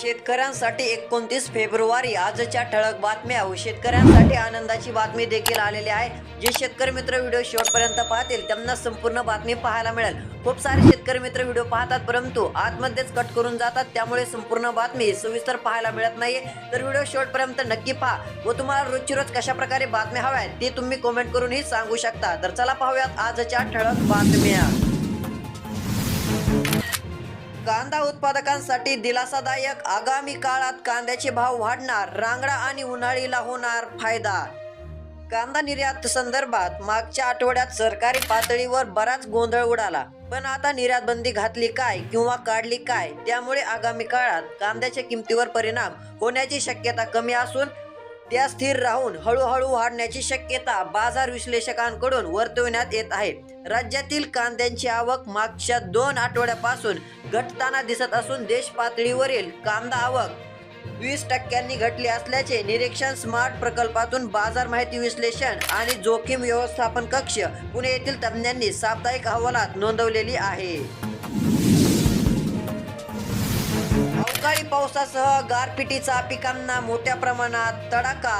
शेतकऱ्यांसाठी एकोणतीस फेब्रुवारी आजच्या ठळक बातम्या व शेतकऱ्यांसाठी आनंदाची बातमी देखील आलेली आहे. जे शेतकरी मित्र व्हिडिओ शेवटपर्यंत पाहतील त्यांना संपूर्ण बातमी पाहायला मिळेल. खूप सारे शेतकरी मित्र व्हिडिओ पाहतात परंतु आतमध्येच कट करून जातात त्यामुळे संपूर्ण बातमी सविस्तर पाहायला मिळत नाहीये. तर व्हिडिओ शेवटपर्यंत नक्की पहा व तुम्हाला रोजची रोज कशा प्रकारे बातम्या हव्या आहेत ते तुम्ही कॉमेंट करूनही सांगू शकता. तर चला पाहूयात आजच्या ठळक बातम्या. कांदा उत्पादकांसाठी दिलासादायक. आगामी काळात कांद्याचे भाव वाढणार रांगडा आणि उन्हाळीला होणार फायदा. कांदा निर्यात संदर्भात मागच्या आठवड्यात सरकारी पातळीवर बराच गोंधळ उडाला. पण आता निर्यात बंदी घातली काय किंवा काढली काय त्यामुळे आगामी काळात कांद्याच्या किमतीवर परिणाम होण्याची शक्यता कमी असून त्या स्थिर राहून हळूहळू वाढण्याची शक्यता बाजार विश्लेषकांकडून वर्तविण्यात येत आहे. राज्यातील कांद्यांची आवक मागच्या दोन आठवड्यापासून घटताना दिसत असून देश पातळीवरील कांदा आवक वीस टक्क्यांनी घटली असल्याचे निरीक्षण स्मार्ट प्रकल्पातून बाजार माहिती विश्लेषण आणि जोखीम व्यवस्थापन कक्ष पुणे येथील तज्ज्ञांनी साप्ताहिक अहवालात नोंदवलेली आहे. अवकाळी पावसासह गारपिटीचा पिकांना मोठ्या प्रमाणात तडाखा.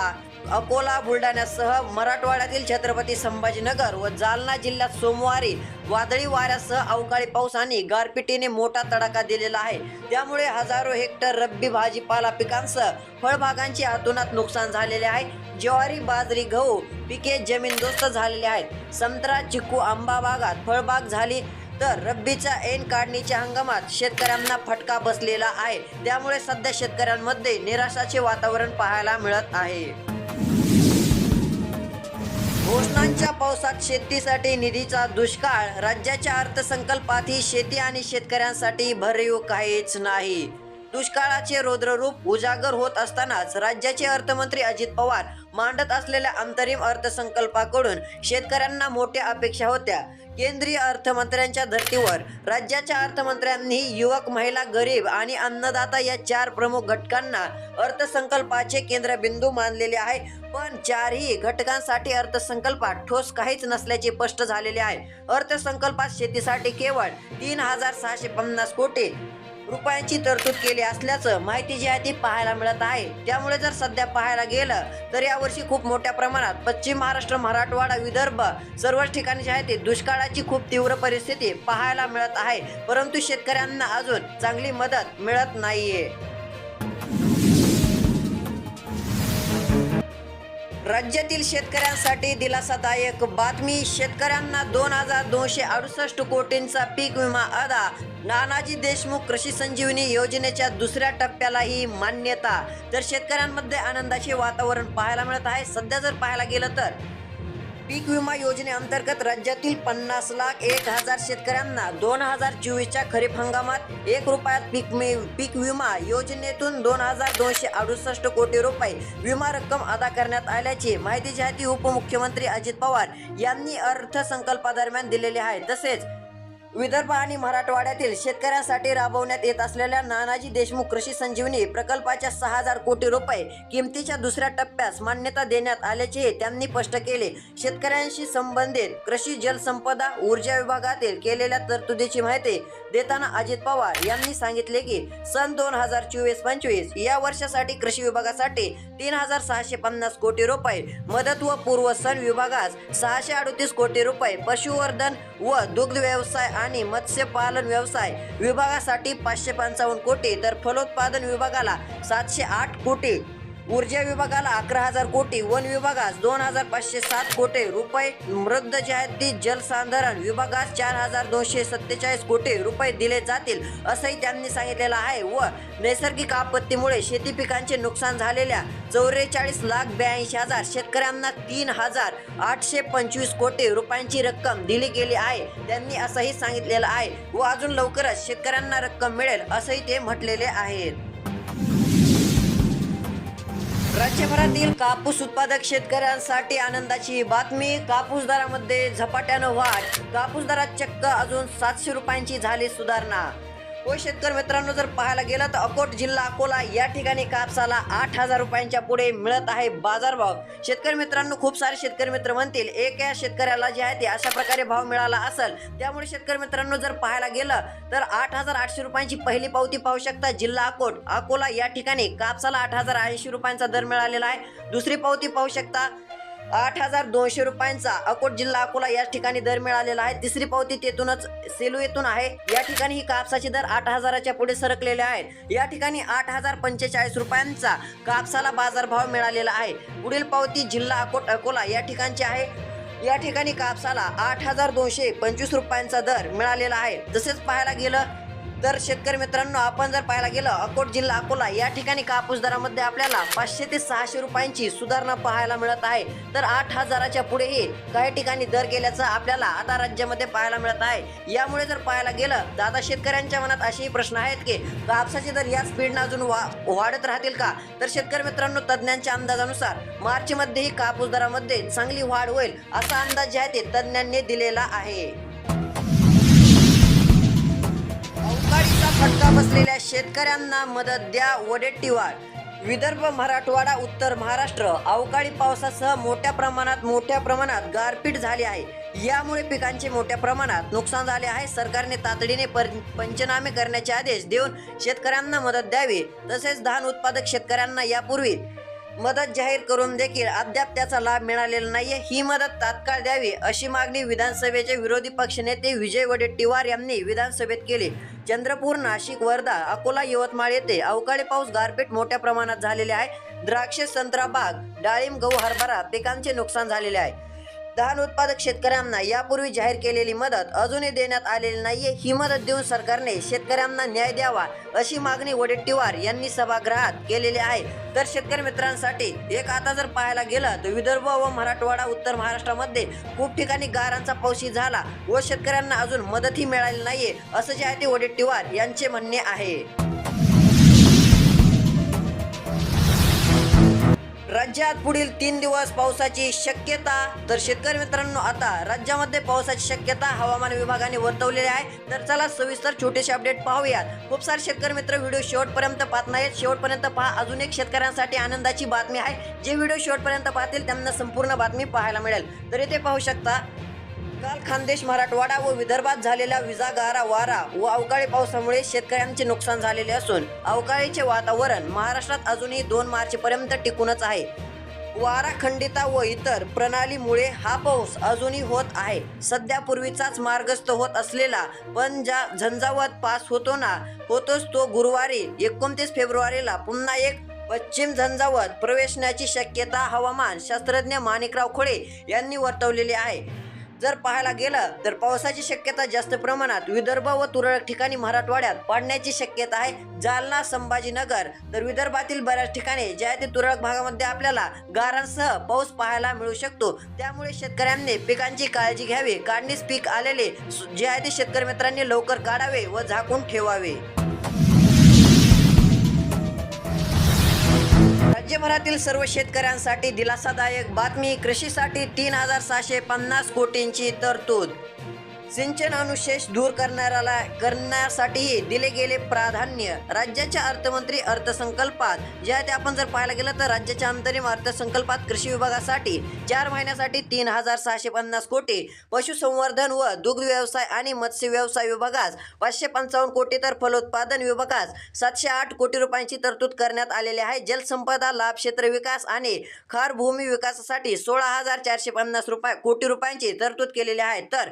अकोला बुलढाण्यासह मराठवाड्यातील छत्रपती संभाजीनगर व जालना जिल्ह्यात सोमवारी वादळी वाऱ्यासह अवकाळी पाऊस आणि गारपिटीने मोठा तडाखा दिलेला आहे. त्यामुळे हजारो हेक्टर रब्बी भाजीपाला पिकांसह फळबागांचे अतोनात नुकसान झालेले आहे. ज्वारी बाजरी गहू पिके जमीनदोस्त झालेले आहेत. संत्रा चिकू आंबा बागात फळबाग झाली. तर रब्बीच्या ऐन काढणीच्या हंगामात शेतकऱ्यांना फटका बसलेला आहे. त्यामुळे सध्या शेतकऱ्यांमध्ये निराशाचे वातावरण पाहायला मिळत आहे. घोषणांच्या पावसात शेतीसाठी निधीचा दुष्काळ. राज्याच्या अर्थसंकल्पातही शेती आणि शेतकऱ्यांसाठी भरीव काहीच नाही. दुष्काळाचे रौद्ररूप उजागर होत असतानाच राज्याचे अर्थमंत्री अजित पवार मांडत असलेल्या अंतरिम अर्थसंकल्पाकडून शेतकऱ्यांना मोठ्या अपेक्षा होत्या. केंद्रीय अर्थमंत्र्यांच्या धर्तीवर राज्याच्या अर्थमंत्र्यांनी युवक महिला गरीब आणि अन्नदाता या चार प्रमुख घटकांना अर्थसंकल्पाचे केंद्रबिंदू मानलेले आहे. पण चारही घटकांसाठी अर्थसंकल्पात ठोस काहीच नसल्याचे स्पष्ट झालेले आहे. अर्थसंकल्पात शेतीसाठी केवळ तीन हजार सहाशे पन्नास कोटी रुपयांची तरतूद केली असल्याचं माहिती जी आहे ती पाहायला मिळत आहे. त्यामुळे जर सध्या पाहायला गेलं तर यावर्षी खूप मोठ्या प्रमाणात पश्चिम महाराष्ट्र मराठवाडा विदर्भ सर्वच ठिकाणी जे आहे ते दुष्काळाची खूप तीव्र परिस्थिती पाहायला मिळत आहे. परंतु शेतकऱ्यांना अजून चांगली मदत मिळत नाहीये. राज्यातील शेतकऱ्यांसाठी दिलासादायक बातमी. शेतकऱ्यांना दोन हजार दोनशे अडुसष्ट कोटींचा पीक विमा अदा. नानाजी देशमुख कृषी संजीवनी योजनेच्या दुसऱ्या टप्प्यालाही मान्यता. तर शेतकऱ्यांमध्ये आनंदाचे वातावरण पाहायला मिळत आहे. सध्या जर पाहायला गेलं तर पीक विमा योजनेअंतर्गत राज्यातील पन्नास लाख एक हजार शेतकऱ्यांना दोन हजार चोवीसच्या खरीप हंगामात एक रुपयात पीक मे पीक विमा योजनेतून दोन हजार दोनशे अडुसष्ट कोटी रुपये विमा रक्कम अदा करण्यात आल्याची माहिती जी उपमुख्यमंत्री अजित पवार यांनी अर्थसंकल्पादरम्यान दिलेली आहे. तसेच विदर्भ आणि मराठवाड्यातील शेतकऱ्यांसाठी राबवण्यात येत असलेल्या नानाजी देशमुख कृषी संजीवनी प्रकल्पाच्या सहा हजार कोटी रुपये किमतीच्या दुसऱ्या टप्प्यास मान्यता देण्यात आल्याचे त्यांनी स्पष्ट केले. शेतकऱ्यांशी संबंधित कृषी जलसंपदा ऊर्जा विभागातील केलेल्या तरतुदीची माहिती देताना अजित पवार यांनी सांगितले की सन दोन हजार चोवीस पंचवीस या वर्षासाठी कृषी विभागासाठी तीन हजार सहाशे पन्नास कोटी रुपये मदत व पूर्व सण विभागास सहाशे अडतीस कोटी रुपये पशुवर्धन व दुग्ध व्यवसाय आणि मत्स्यपालन व्यवसाय विभागासाठी पाचशे पंचावन्न कोटी तर फलोत्पादन विभागाला सातशे आठ कोटी. ऊर्जा विभागाला अकरा हजार कोटी वन विभागास दोन हजार पाचशे सात कोटी रुपये मृद जाहिराती जलसाधारण विभागास चार हजार दोनशे सत्तेचाळीस कोटी रुपये दिले जातील असंही त्यांनी सांगितलेलं आहे. व नैसर्गिक आपत्तीमुळे शेती पिकांचे नुकसान झालेल्या चौवेचाळीस लाख ब्याऐंशी हजार शेतकऱ्यांना तीन हजार आठशे पंचवीस कोटी रुपयांची रक्कम दिली गेली आहे. त्यांनी असंही सांगितलेलं आहे. व अजून लवकरच शेतकऱ्यांना रक्कम मिळेल असंही ते म्हटलेले आहेत. राज्यभरातील कापूस उत्पादक शेतकऱ्यांसाठी आनंदाची बातमी. कापूस दरामध्ये झपाट्यानं वाढ. कापूस दरात चक्क अजून सातशे रुपयांची झाली सुधारणा. हो शेतकरी मित्रांनो जर पाहायला गेलं तर अकोट जिल्हा अकोला या ठिकाणी कापसाला आठ हजार रुपयांच्या पुढे मिळत आहे बाजारभाव. शेतकरी मित्रांनो खूप सारे शेतकरी मित्र म्हणतील एक या शेतकऱ्याला जे आहे ते अशा प्रकारे भाव मिळाला असेल. त्यामुळे शेतकरी मित्रांनो जर पाहायला गेलं तर आठ हजार आठशे रुपयांची पहिली पावती पाहू शकता जिल्हा अकोट. अकोला या ठिकाणी कापसाला आठ हजार ऐंशी रुपयांचा दर मिळालेला आहे. दुसरी पावती पाहू शकता आठ हजार दोनशे रुपयांचा अकोट जिल्हा अकोला या ठिकाणी दर मिळालेला आहे. तिसरी पावती तेथूनच सेलू येथून आहे. या ठिकाणी ही कापसाचे दर आठ हजाराच्या पुढे सरकलेले आहेत या ठिकाणी आठ हजार पंचेचाळीस रुपयांचा कापसाला बाजारभाव मिळालेला आहे. पुढील पावती जिल्हा अकोट अकोला या ठिकाणची आहे. या ठिकाणी कापसाला आठ हजार दोनशे पंचवीस रुपयांचा दर मिळालेला आहे. तसेच पाहायला गेलं तर शेतकरी मित्रांनो आपण जर पाहायला गेलं अकोट जिल्हा अकोला या ठिकाणी कापूस दरामध्ये आपल्याला पाचशे ते सहाशे रुपयांची सुधारणा पाहायला मिळत आहे. तर आठ हजाराच्या पुढेही काही ठिकाणी दर गेल्याचं आपल्याला आता राज्यामध्ये पाहायला मिळत आहे. यामुळे जर पाहायला गेलं तर आता शेतकऱ्यांच्या मनात असेही प्रश्न आहेत की कापसाचे दर या स्पीडनं अजून वा वाढत राहतील का? तर शेतकरी मित्रांनो तज्ज्ञांच्या अंदाजानुसार मार्च मध्येही कापूस दरामध्ये चांगली वाढ होईल असा अंदाज जे आहे ते तज्ज्ञांनी दिलेला आहे. फटका बसलेल्या शेतकऱ्यांना मदत द्या वडेट्टीवार विदर्भ मराठवाडा उत्तर महाराष्ट्र. अवकाळी पावसासह मोठ्या प्रमाणात मोठ्या प्रमाणात गारपीट झाली आहे. यामुळे पिकांचे मोठ्या प्रमाणात नुकसान झाले आहे. सरकारने तातडीने पंचनामे करण्याचे आदेश देऊन शेतकऱ्यांना मदत द्यावी. तसेच धान उत्पादक शेतकऱ्यांना यापूर्वी मदत जाहीर करून देखील अद्याप त्याचा लाभ मिळालेला नाहीये. ही मदत तात्काळ द्यावी अशी मागणी विधानसभेचे विरोधी पक्षनेते विजय वडेट्टीवार यांनी विधानसभेत केली. चंद्रपूर नाशिक वर्धा अकोला यवतमाळ येथे अवकाळी पाऊस गारपीट मोठ्या प्रमाणात झालेले आहे. द्राक्ष संत्रा बाग डाळिंब गहू हरभरा पिकांचे नुकसान झालेले आहे. धान उत्पादक शेतकऱ्यांना यापूर्वी जाहीर केलेली मदत अजूनही देण्यात आलेली नाहीये. ही मदत देऊन सरकारने शेतकऱ्यांना न्याय द्यावा अशी मागणी वडेट्टीवार यांनी सभागृहात केलेली आहे. तर शेतकरी मित्रांसाठी एक आता जर पाहायला गेलं तर विदर्भ व मराठवाडा उत्तर महाराष्ट्रामध्ये खूप ठिकाणी गारांचा पाऊसही झाला व शेतकऱ्यांना अजून मदतही मिळाली नाहीये असं जे आहे ते वडेट्टीवार यांचे म्हणणे आहे. राज्यात पुढील तीन दिवस पावसाची शक्यता. तर शेतकरी मित्रांनो आता राज्यामध्ये पावसाची शक्यता हवामान विभागाने वर्तवलेली आहे. तर चला सविस्तर छोटेसे अपडेट पाहूयात. खूप सारे शेतकरी मित्र व्हिडिओ शेवटपर्यंत पाहत नाहीत. शेवटपर्यंत पहा अजून एक शेतकऱ्यांसाठी आनंदाची बातमी आहे. जे व्हिडिओ शेवटपर्यंत पाहतील त्यांना संपूर्ण बातमी पाहायला मिळेल. तर इथे पाहू शकता काल खानदेश मराठवाडा व विदर्भात झालेल्या विजा गारा वारा व अवकाळी पावसामुळे शेतकऱ्यांचे नुकसान झालेले असून अवकाळीचे वातावरण महाराष्ट्रात अजूनही दोन मार्च पर्यंत टिकूनच आहे. वारा खंडिता व इतर प्रणालीमुळे हा पाऊस अजूनही होत आहे. सध्या पूर्वीचाच मार्गस्थ होत असलेला पण ज्या झंझावत पास होतो ना होतोच तो गुरुवारी एकोणतीस फेब्रुवारीला पुन्हा एक पश्चिम झंझावत प्रवेशण्याची शक्यता हवामान शास्त्रज्ञ माणिकराव खोडे यांनी वर्तवलेली आहे. जर पाहायला गेलं तर पावसाची शक्यता जास्त प्रमाणात विदर्भ व तुरळक ठिकाणी मराठवाड्यात पडण्याची शक्यता आहे. जालना संभाजीनगर तर विदर्भातील बऱ्याच ठिकाणी ज्या ते तुरळक भागामध्ये आपल्याला गारांसह पाऊस पाहायला मिळू शकतो. त्यामुळे शेतकऱ्यांनी पिकांची काळजी घ्यावी. काढणीस पीक आलेले जे आहे ते शेतकरी मित्रांनी लवकर काढावे व झाकून ठेवावे. राज्यभरातील सर्व शेतकऱ्यांसाठी दिलासादायक बातमी कृषीसाठी तीन हजार सहाशे पन्नास कोटींची तरतूद सिंचन अनुशेष दूर करणाऱ्याला करण्यासाठी दिले गेले प्राधान्य राज्याच्या अर्थमंत्री अर्थसंकल्पात. ज्या ते आपण जर पाहायला गेलं तर राज्याच्या अंतरिम अर्थसंकल्पात कृषी विभागासाठी चार महिन्यासाठी तीन हजार सहाशे पन्नास कोटी पशुसंवर्धन व दुग्ध व्यवसाय आणि मत्स्य व्यवसाय विभागास पाचशे पंचावन्न कोटी तर फलोत्पादन विभागास सातशे आठ कोटी रुपयांची तरतूद करण्यात आलेली आहे. जलसंपदा लाभ क्षेत्र विकास आणि खार भूमी विकासासाठी सोळा हजार चारशे पन्नास रुपये कोटी रुपयांची तरतूद केलेली आहे. तर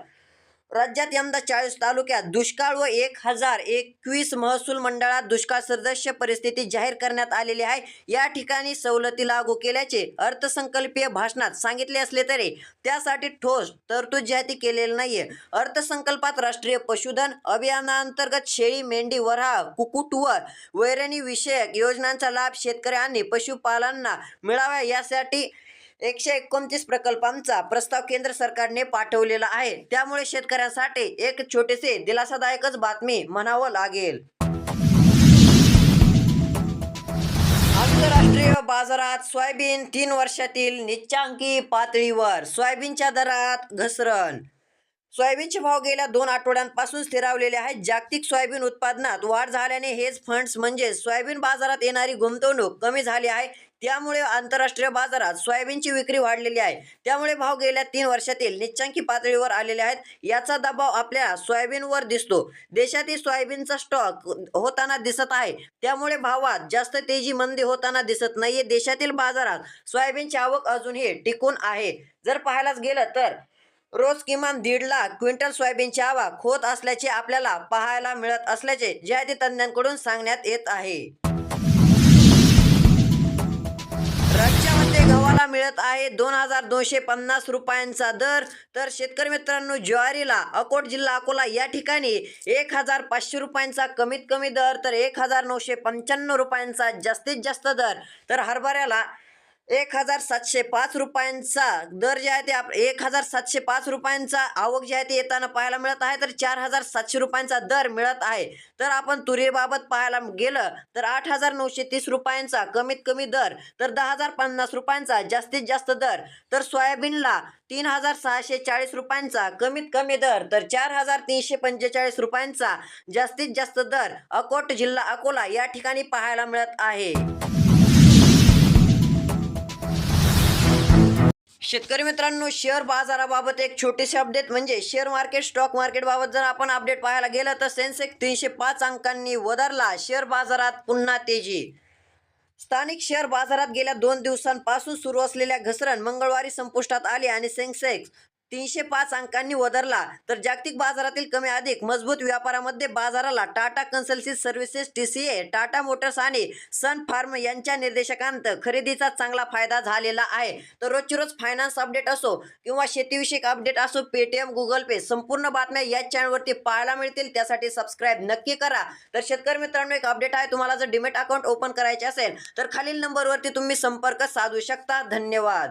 राज्यात यंदा चाळीस तालुक्यात दुष्काळ व एक हजार एकवीस महसूल मंडळात दुष्काळ सदस्य परिस्थिती जाहीर करण्यात आलेली आहे. या ठिकाणी सवलती लागू केल्याचे अर्थसंकल्पीय भाषणात सांगितले असले तरी त्यासाठी ठोस तरतूद जी केलेली नाहीये. अर्थसंकल्पात राष्ट्रीय पशुधन अभियानांतर्गत शेळी मेंढी वऱ्हा कुकुट व वैरणी विषयक योजनांचा लाभ शेतकऱ्यांनी पशुपालांना मिळावा यासाठी एकशे एकोणतीस प्रकल्पांचा प्रस्ताव केंद्र सरकारने पाठवलेला आहे. त्यामुळे शेतकऱ्यांसाठी एक छोटेसे दिलासादायकच बातमी म्हणावं लागेल. आंतरराष्ट्रीय बाजारात सोयाबीन तीन वर्षातील निच्चांकी पातळीवर सोयाबीनच्या दरात घसरण. सोयाबीनचे भाव गेल्या दोन आठवड्यांपासून स्थिरावलेले आहेत. जागतिक सोयाबीन उत्पादनात वाढ झाल्याने हेज फंड्स म्हणजे सोयाबीन बाजारात येणारी गुंतवणूक कमी झाली आहे. त्यामुळे आंतरराष्ट्रीय बाजारात सोयाबीनची विक्री वाढलेली आहे. त्यामुळे भाव गेल्या तीन वर्षातील निच्चांकी पातळीवर आलेले आहेत. याचा दबाव आपल्याला सोयाबीनवर दिसतो. देशातील सोयाबीनचा स्टॉक होताना दिसत आहे. त्यामुळे भावात जास्त तेजी मंदी होताना दिसत नाहीये. देशातील बाजारात सोयाबीनची आवक अजूनही टिकून आहे. जर पाहायलाच गेलं तर रोज किमान दीड लाख क्विंटल सोयाबीनची आवक होत असल्याचे आपल्याला पाहायला मिळत असल्याचे जाहिराती तज्ज्ञांकडून सांगण्यात येत आहे. राज्यामध्ये गव्हाला मिळत आहे दोन हजार दोनशे पन्नास रुपयांचा दर. तर शेतकरी मित्रांनो ज्वारीला अकोट जिल्हा अकोला या ठिकाणी एक हजार पाचशे रुपयांचा कमीत कमी दर तर एक हजार नऊशे पंच्याण्णव रुपयांचा जास्तीत जास्त दर. तर हरभऱ्याला एक हजार सातशे पाच रुपयांचा दर जे आहे ते आप एक हजार सातशे पाच रुपयांचा आवक जे आहे ते येताना पाहायला मिळत आहे तर चार हजार सातशे रुपयांचा दर मिळत आहे. तर आपण तुरीबाबत पाहायला गेलं तर आठ हजार नऊशे तीस रुपयांचा कमीत कमी दर तर दहा हजार पन्नास रुपयांचा जास्तीत जास्त दर तर सोयाबीनला तीन हजार सहाशे चाळीस रुपयांचा कमीत कमी दर तर चार हजार तीनशे पंचेचाळीस रुपयांचा जास्तीत जास्त दर अकोट जिल्हा अकोला या ठिकाणी पाहायला मिळत आहे. शेतकरी मित्रांनो शेअर बाजाराबाबत एक छोटीशी अपडेट म्हणजे शेअर मार्केट स्टॉक मार्केट बाबत जर आपण अपडेट पाहायला गेलं तर सेन्सेक्स तीनशे पाच अंकांनी वधारला शेअर बाजारात पुन्हा तेजी. स्थानिक शेअर बाजारात गेल्या दोन दिवसांपासून सुरू असलेल्या घसरण मंगळवारी संपुष्टात आली आणि सेन्सेक्स तीनशे पाच अंकांनी वधारला तर जागतिक बाजारातील कमी अधिक मजबूत व्यापारामध्ये बाजाराला Tata Consultancy Services TCA Tata Motors आणि सन फार्म यांच्या निर्देशकांत खरेदीचा चांगला फायदा झालेला आहे. तर रोजची रोज फायनान्स अपडेट असो किंवा शेतीविषयक अपडेट असो पेटीएम गुगल पे संपूर्ण बातम्या या चॅनलवरती पाहायला मिळतील. त्यासाठी सबस्क्राईब नक्की करा. तर शेतकरी मित्रांनो एक अपडेट आहे. तुम्हाला जर डिमेट अकाउंट ओपन करायचे असेल तर खालील नंबरवरती तुम्ही संपर्क साधू शकता. धन्यवाद.